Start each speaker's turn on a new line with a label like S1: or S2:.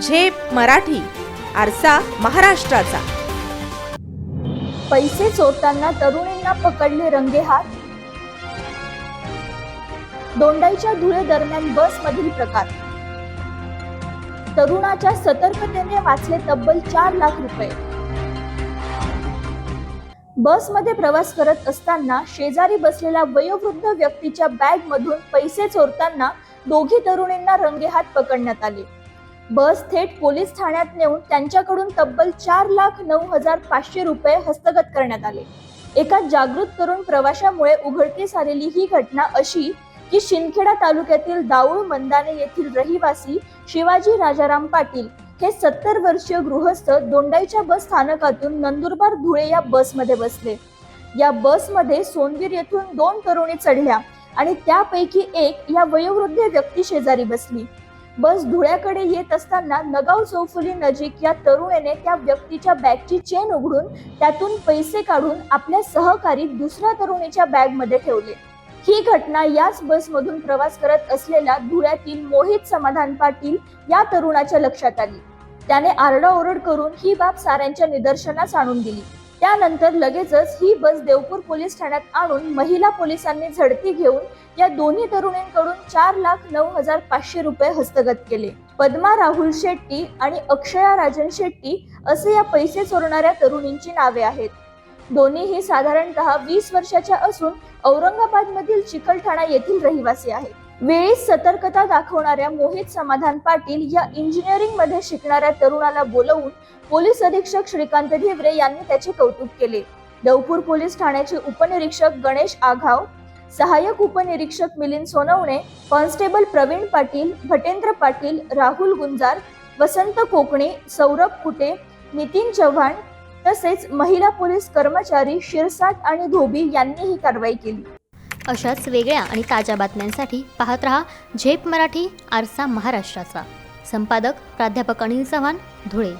S1: झेप मराठी आरसा महाराष्ट्राचा.
S2: पैसे चोरताना तरुणींना पकडले रंगेहात दोंडाईच्या धुळे दरम्यान बसमधील प्रकार. तरुणाच्या सतर्कतेने वाचले तब्बल चार लाख रुपये. बसमध्ये प्रवास करत असताना शेजारी बसलेल्या वयोवृद्ध व्यक्तीच्या बॅग मधून पैसे चोरताना दोघी तरुणींना रंगेहात पकडण्यात आले. बस थेट पोलीस ठाण्यात नेऊन त्यांच्याकडून तब्बल चार लाख नऊ हजार पाचशे रुपये हस्तगत करण्यात आले. एका जागृत तरुण प्रवाशामुळे उघडकीस आलेली ही घटना अशी की शिंदखेडा तालुक्यातील दाऊळ मंदाने येथील रहिवासी शिवाजी राजाराम पाटील हे सत्तर वर्षीय गृहस्थ दोंडाईच्या बस स्थानकातून नंदुरबार धुळे या बसमध्ये बसले. या बसमध्ये सोनगीर येथून दोन तरुणी चढल्या आणि त्यापैकी एक या वयोवृद्ध व्यक्ती शेजारी बसली. बस धुळ्याकडे येत असताना नगाव चौफुली नजीक या तरुणीने त्या व्यक्तीच्या बॅगची चेन उघडून त्यातून पैसे काढून आपल्या सहकारी दुसऱ्या तरुणीच्या बॅगमध्ये ठेवले. ही घटना याच बसमधून प्रवास करत असलेल्या धुळ्यातील मोहित समाधान पाटील या तरुणाच्या लक्षात आली. त्याने आरडाओरड करून ही बाब साऱ्यांच्या निदर्शनास आणून दिली. त्यानंतर लगेचच ही बस देवपूर पोलीस ठाण्यात आणून महिला पोलिसांनी झडती घेऊन या दोन्ही तरुणींकडून चार लाख नऊ हजार पाचशे रुपये हस्तगत केले. पद्मा राहुल शेट्टी आणि अक्षया राजन शेट्टी असे या पैसे चोरणाऱ्या तरुणींची नावे आहेत. दोन्हीही साधारणतः वीस वर्षाच्या असून औरंगाबाद मधील चिकलठाणा येथील रहिवासी आहेत वेळीच सतर्कता दाखवणाऱ्या मोहित समाधान पाटील या इंजिनिअरिंगमध्ये शिकणाऱ्या तरुणाला बोलवून पोलीस अधीक्षक श्रीकांत ढिवरे यांनी त्याचे कौतुक केले. डवपूर पोलीस ठाण्याचे उपनिरीक्षक गणेश आघाव सहाय्यक उपनिरीक्षक मिलिंद सोनवणे कॉन्स्टेबल प्रवीण पाटील भटेंद्र पाटील राहुल गुंजार वसंत कोकणे सौरभ कुटे नितीन चव्हाण तसेच महिला पोलीस कर्मचारी शिरसाट आणि धोबी यांनी ही कारवाई केली.
S3: अशाच वेगळ्या आणि ताज्या बातम्यांसाठी पाहत रहा झेप मराठी आरसा महाराष्ट्राचा. संपादक प्राध्यापक अनिल चव्हाण धुळे.